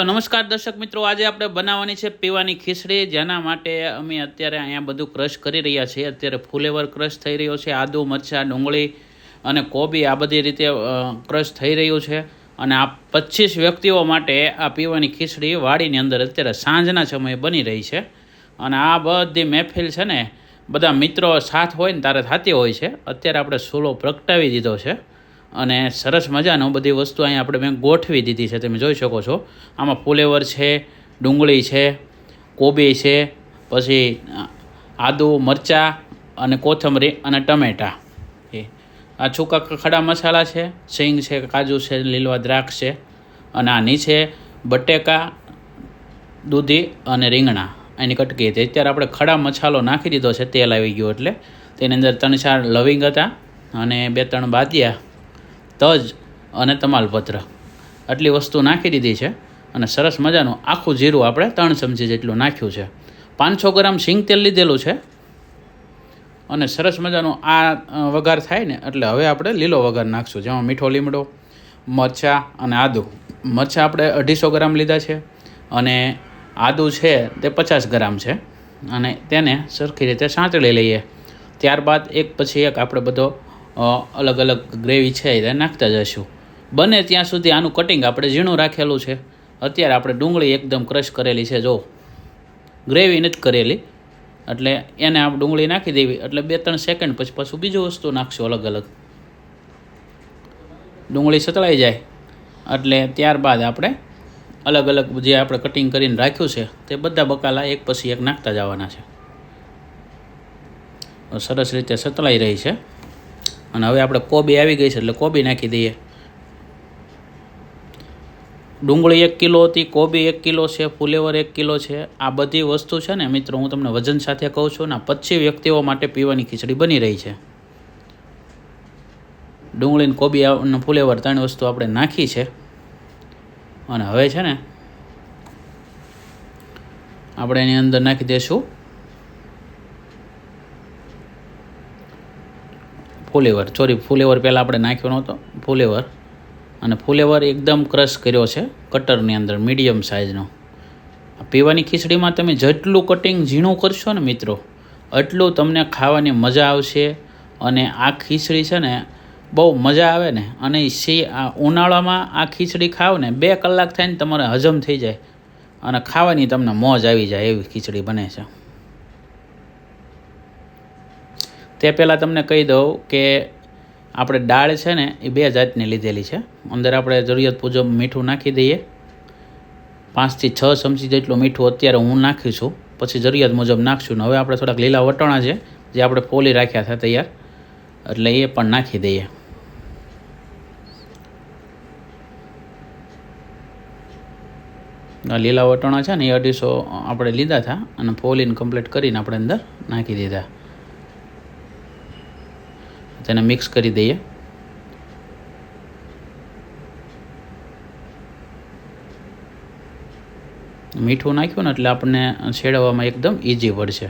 તો નમસ્કાર દર્શક મિત્રો, આજે આપણે બનાવવાની છે પીવાની ખીચડી. જેના માટે અમે અત્યારે અહીંયા બધું ક્રશ કરી રહ્યા છીએ. અત્યારે ફુલેવર ક્રશ થઈ રહ્યો છે. આદુ, મરચાં, ડુંગળી અને કોબી આ બધી રીતે ક્રશ થઈ રહ્યું છે. અને આ પચીસ વ્યક્તિઓ માટે આ પીવાની ખીચડી વાડીની અંદર અત્યારે સાંજના સમયે બની રહી છે. અને આ બધી મહેફિલ છે ને, બધા મિત્રો સાથ હોય ને તારે થતી હોય છે. અત્યારે આપણે સૂલો પ્રગટાવી દીધો છે. અને સરસ મજાનો બધી વસ્તુ અહીંયા આપણે મેં ગોઠવી દીધી છે, તમે જોઈ શકો છો. આમાં ફુલેવર છે, ડુંગળી છે, કોબી છે, પછી આદુ, મરચાં અને કોથમરી અને ટમેટાં. એ, આ છૂકા ખડા મસાલા છે, સિંગ છે, કાજુ છે, લીલવા દ્રાક્ષ છે, અને આ નીચે બટેકા, દૂધી અને રીંગણા. એની કટકી હતી. અત્યારે આપણે ખડા મસાલો નાખી દીધો છે, તેલ આવી ગયું એટલે. તેની અંદર ત્રણ ચાર લવિંગ હતા અને બે ત્રણ બાદિયા તજ અને તમાલપત્ર. આટલી વસ્તુ નાખી દીધી છે અને સરસ મજાનું આખું જીરું આપણે ત્રણ ચમચી જેટલું નાખ્યું છે. પાંચસો ગ્રામ સિંગ તેલ લીધેલું છે. અને સરસ મજાનું આ વઘાર થાય ને એટલે હવે આપણે લીલો વઘાર નાખશું, જેમાં મીઠો લીમડો, મરચાં અને આદું. મરચાં આપણે અઢીસો ગ્રામ લીધા છે અને આદું છે તે પચાસ ગ્રામ છે. અને તેને સરખી રીતે સાંતળી લઈએ. ત્યારબાદ એક પછી એક આપણે બધો અલગ અલગ ગ્રેવી છે એ નાખતા જઈશું. બને ત્યાં સુધી આનું કટિંગ આપણે ઝીણું રાખેલું છે. અત્યારે આપણે ડુંગળી એકદમ ક્રશ કરેલી છે, જો. ગ્રેવી નથી કરેલી. એટલે એને આપણે ડુંગળી નાખી દેવી. એટલે બે ત્રણ સેકન્ડ પછી પાછું બીજું વસ્તુ નાખશું અલગ અલગ ડુંગળી સતળાઈ જાય. એટલે ત્યારબાદ આપણે અલગ અલગ જે આપણે કટિંગ કરીને રાખ્યું છે, તે બધા બકાલા એક પછી એક નાખતા જવાના છે. સરસ રીતે સતળાઈ રહી છે. અને હવે આપણે કોબી આવી ગઈ છે એટલે કોબી નાખી દઈએ. ડુંગળી એક કિલો હતી, કોબી એક કિલો છે, ફુલેવર એક કિલો છે. આ બધી વસ્તુ છે ને મિત્રો હું તમને વજન સાથે કહું છું ને પચીસ વ્યક્તિઓ માટે પીવાની ખીચડી બની રહી છે. ડુંગળીને કોબી અને ફુલેવર ત્રણ વસ્તુ આપણે નાખી છે. અને હવે છે ને આપણે એની અંદર નાખી દઈશું ફુલેવર. સોરી ફુલેવર પહેલાં આપણે નાખ્યો નહોતો. ફુલેવર. અને ફુલેવર એકદમ ક્રશ કર્યો છે કટરની અંદર, મીડિયમ સાઇઝનો પીવાની ખીચડીમાં તમે જેટલું કટિંગ ઝીણું કરશો ને મિત્રો, એટલું તમને ખાવાની મજા આવશે અને આ ખીચડી છે ને બહુ મજા આવે ને, અને સી આ ઉનાળામાં આ ખીચડી ખાવ ને બે કલાક થાય ને તમારે હજમ થઈ જાય અને ખાવાની તમને મોજ આવી જાય એવી ખીચડી બને છે. તે પહેલાં તમને કહી દઉં કે આપણે દાળ છે ને, એ બે જાતની લીધેલી છે. અંદર આપણે જરૂરિયાત મુજબ મીઠું નાખી દઈએ. પાંચથી છ ચમચી જેટલું મીઠું અત્યારે હું નાખીશું પછી જરૂરિયાત મુજબ નાખશું ને. હવે આપણે થોડાક લીલા વટાણા છે, જે આપણે ફોલી રાખ્યા હતા તૈયાર, એટલે એ પણ નાખી દઈએ. લીલા વટાણા છે ને, એ અઢીસો આપણે લીધા હતા અને ફોલીને કમ્પ્લીટ કરીને આપણે અંદર નાખી દીધા. તેને મિક્સ કરી દઈએ. મીઠું નાખ્યું ને એટલે આપણને છેડવામાં એકદમ ઇઝી પડશે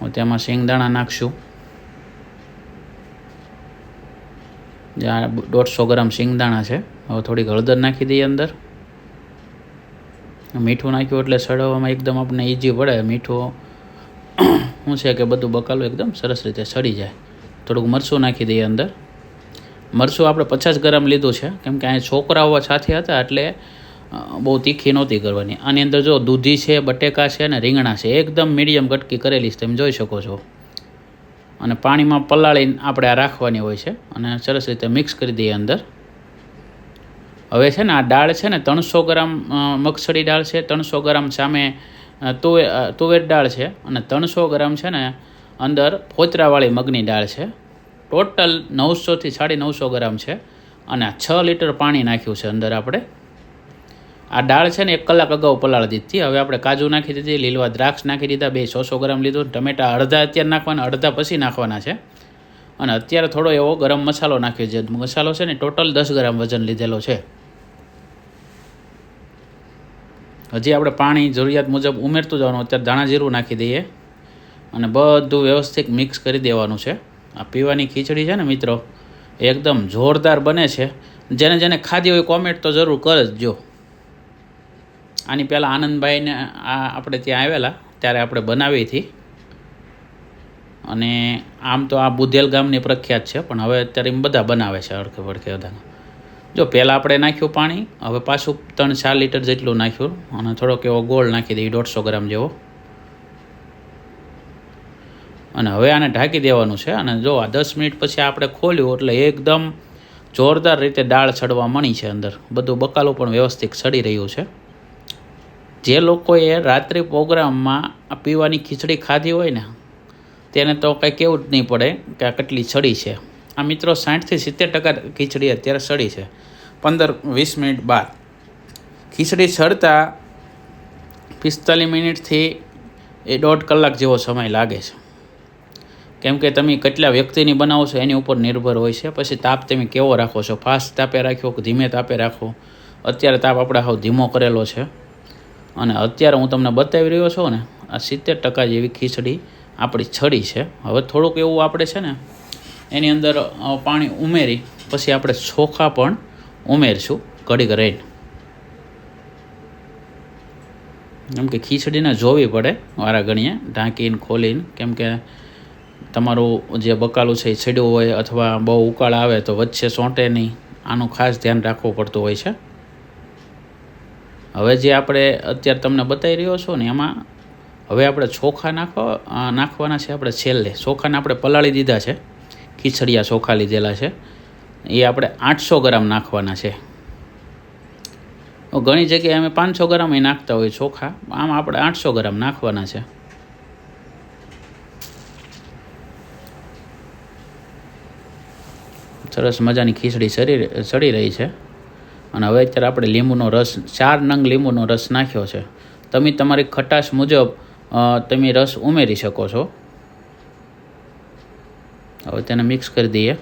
હું તેમાં શેંગદાણા નાખશું. જ્યાં દોઢસો ગ્રામ શેંગદાણા છે. હવે થોડીક હળદર નાખી દઈએ અંદર. મીઠું નાખ્યું એટલે સળવવામાં એકદમ આપણને ઇઝી પડે મીઠું શું છે કે બધું બકાલું એકદમ સરસ રીતે સડી જાય. થોડુંક મરચું નાખી દઈએ અંદર. મરચું આપણે પચાસ ગ્રામ લીધું છે. કેમ કે અહીંયા છોકરાઓ સાથે હતા એટલે બહુ તીખી નહોતી કરવાની. આની અંદર જો દૂધી છે, બટેકા છે અને રીંગણા છે, એકદમ મીડિયમ કટકી કરેલી છે, તમે જોઈ શકો છો. અને પાણીમાં પલાળીને આપણે આ રાખવાની હોય છે અને સરસ રીતે મિક્સ કરી દઈએ અંદર. હવે છે ને આ દાળ છે ને ત્રણસો ગ્રામ મગસળી દાળ છે, ત્રણસો ગ્રામ સામે તુવે તુવેર દાળ છે અને ત્રણસો ગ્રામ છે ને અંદર ફોતરાવાળી મગની દાળ છે. ટોટલ નવસોથી સાડી નવસો ગ્રામ છે. અને છ લીટર પાણી નાખ્યું છે અંદર આપણે. આ દાળ છે ને એક કલાક અગાઉ પલાળી દીધી. હવે આપણે કાજુ નાખી દીધી લીલવા દ્રાક્ષ નાખી દીધા, બે સો સો ગ્રામ લીધું ટમેટા અડધા અત્યારે નાખવાના, અડધા પછી નાખવાના છે. અને અત્યારે થોડો એવો ગરમ મસાલો નાખ્યો છે. મસાલો છે ને ટોટલ દસ ગ્રામ વજન લીધેલો છે. હજી આપણે પાણી જરૂરિયાત મુજબ ઉમેરતું જવાનું, અત્યારે ધાણા જીરું નાખી દઈએ. અને બધું વ્યવસ્થિત મિક્સ કરી દેવાનું છે. આ પીવાની ખીચડી છે ને મિત્રો એકદમ જોરદાર બને છે. જેને જેને ખાધી હોય કોમેન્ટ તો જરૂર કરજો આની પહેલાં આનંદભાઈને આ આપણે ત્યાં આવેલા, ત્યારે આપણે બનાવી હતી. અને આમ તો આ બુધેલ ગામની પ્રખ્યાત છે, પણ હવે અત્યારે એમ બધા બનાવે છે અડખે પડખે બધાના. જો પહેલાં આપણે નાખ્યું પાણી, હવે પાછું ત્રણ ચાર લીટર જેટલું નાખ્યું, અને થોડોક એવો ગોળ નાખી દઈએ, દોઢસો ગ્રામ જેવો. અને હવે આને ઢાંકી દેવાનું છે. અને જો આ દસ મિનિટ પછી આપણે ખોલ્યું, એટલે એકદમ જોરદાર રીતે દાળ ચડવા મળી છે અંદર. બધું બકાલું પણ વ્યવસ્થિત ચડી રહ્યું છે. જે લોકોએ રાત્રિ પ્રોગ્રામમાં પીવાની ખીચડી ખાધી હોય ને, તેને તો કંઈ કેવું જ નહીં પડે કે આ કેટલી સડી છે. આ મિત્રો સાઠથી સિત્તેર ટકા ખીચડી અત્યારે સડી છે. પંદર વીસ મિનિટ બાદ. ખીચડી સડતા પિસ્તાલીસ મિનિટથી એ દોઢ કલાક જેવો સમય લાગે છે. કેમ કે તમે કેટલા વ્યક્તિની બનાવો છો એની ઉપર નિર્ભર હોય છે. પછી તાપ તમે કેવો રાખો છો? ફાસ્ટ તાપે રાખ્યો કે ધીમે તાપે રાખો? અત્યારે તાપ આપણે હાવ ધીમો કરેલો છે. અને અત્યારે હું તમને બતાવી રહ્યો છું ને, આ સિત્તેર ટકા જેવી ખીચડી આપણી છડી છે. હવે થોડુંક એવું આપણે છે ને, એની અંદર પાણી ઉમેરી, પછી આપણે ચોખા પણ ઉમેરશું ઘડીક રહીને. કેમ કે ખીચડીને જોવી પડે, વારા ઘણીએ ઢાંકીને, ખોલીને, કેમ કે તમારું જે બકાલું છે એ છેડ્યો હોય અથવા બહુ ઉકાળ આવે તો વચ્ચે સોંટે નહીં. આનું ખાસ ધ્યાન રાખવું પડતું હોય છે. હવે જે આપણે અત્યારે તમને બતાવી રહ્યો છો ને એમાં હવે આપણે ચોખા નાખવા નાખવાના છે આપણે છેલ્લે. ચોખાને આપણે પલાળી દીધા છે. ખીચડિયા ચોખા લીધેલા છે. એ આપણે આઠસો ગ્રામ નાખવાના છે. ઘણી જગ્યાએ અમે પાંચસો ગ્રામ એ નાખતા હોય ચોખા. આમ આપણે આઠસો ગ્રામ નાખવાના છે. સરસ મજાની ખીચડી સરી સડી રહી છે. અને હવે અત્યારે આપણે લીંબુનો રસ, ચાર નંગ લીંબુનો રસ નાખ્યો છે. તમે તમારી ખટાશ મુજબ તમે રસ ઉમેરી શકો છો. હવે તેને મિક્સ કરી દઈએ.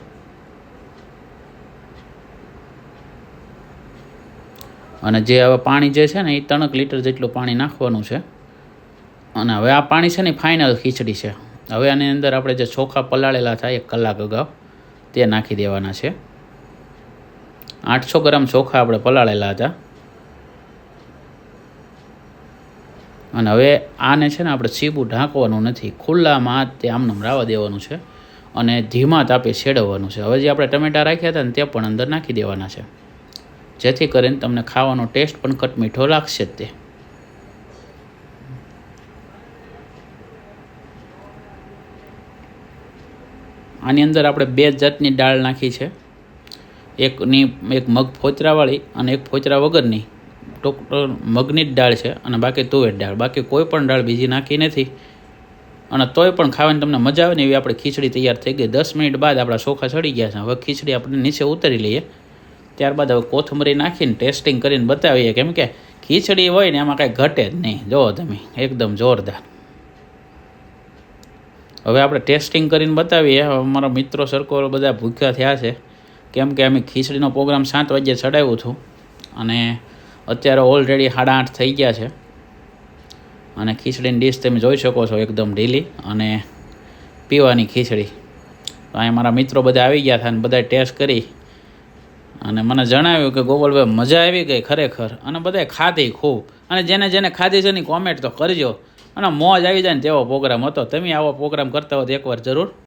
અને જે હવે પાણી જે છે ને, એ ત્રણક લીટર જેટલું પાણી નાખવાનું છે. અને હવે આ પાણી છે ને ફાઇનલ ખીચડી છે. હવે આની અંદર આપણે જે ચોખા પલાળેલા થાય, એક કલાક અગાઉ. તે નાખી દેવાના છે. આઠસો ગ્રામ ચોખા આપણે પલાળેલા હતા. અને હવે આને છે ને આપણે સીબું ઢાંકવાનું નથી. ખુલ્લામાં તે આમનામ રાવા દેવાનું છે અને ધીમા તાપે છેડવવાનું છે. હવે જે આપણે ટમેટા રાખ્યા હતા ને તે પણ અંદર નાખી દેવાના છે. જેથી કરીને તમને ખાવાનો ટેસ્ટ પણ કટમીઠો લાગશે જ તે. આની અંદર આપણે બે જાતની દાળ નાખી છે. એકની એક મગ ફોચરાવાળી અને એક ફોચરા વગરની. ટોટલ મગની જ દાળ છે અને બાકી તુવેર દાળ. બાકી કોઈ પણ દાળ બીજી નાખી નથી. અને તોય પણ ખાવાની તમને મજા આવે ને એવી આપણે ખીચડી તૈયાર થઈ ગઈ. દસ મિનિટ બાદ આપણા ચોખા ચડી ગયા છે. હવે ખીચડી આપણે નીચે ઉતારી લઈએ. ત્યારબાદ હવે કોથમરી નાખીને ટેસ્ટિંગ કરીને બતાવીએ. કેમ કે ખીચડી હોય ને એમાં કાંઈ ઘટે જ નહીં. જુઓ તમે એકદમ જોરદાર. હવે આપણે ટેસ્ટિંગ કરીને બતાવીએ. હવે મારા મિત્રો સર્કલ બધા ભૂખ્યા થયા છે. કેમ કે અમે ખીચડીનો પ્રોગ્રામ સાત વાગ્યે ચડાવ્યું હતું. અને અત્યારે ઓલરેડી સાડા આઠ થઈ ગયા છે. અને ખીચડીની ડીશ તમે જોઈ શકો છો એકદમ ઢીલી અને પીવાની ખીચડી. તો અહીંયા મારા મિત્રો બધા આવી ગયા હતા અને બધાએ ટેસ્ટ કરી. અને મને જણાવ્યું કે ગોપાલભાઈ, મજા આવી ગઈ ખરેખર. અને બધાએ ખાધી ખૂબ. અને જેને જેને ખાધી છે એની કોમેન્ટ તો કરજો. અને મોજ આવી જાય ને તેવો પ્રોગ્રામ હતો. તમે આવો પ્રોગ્રામ કરતા હો તો એકવાર જરૂર.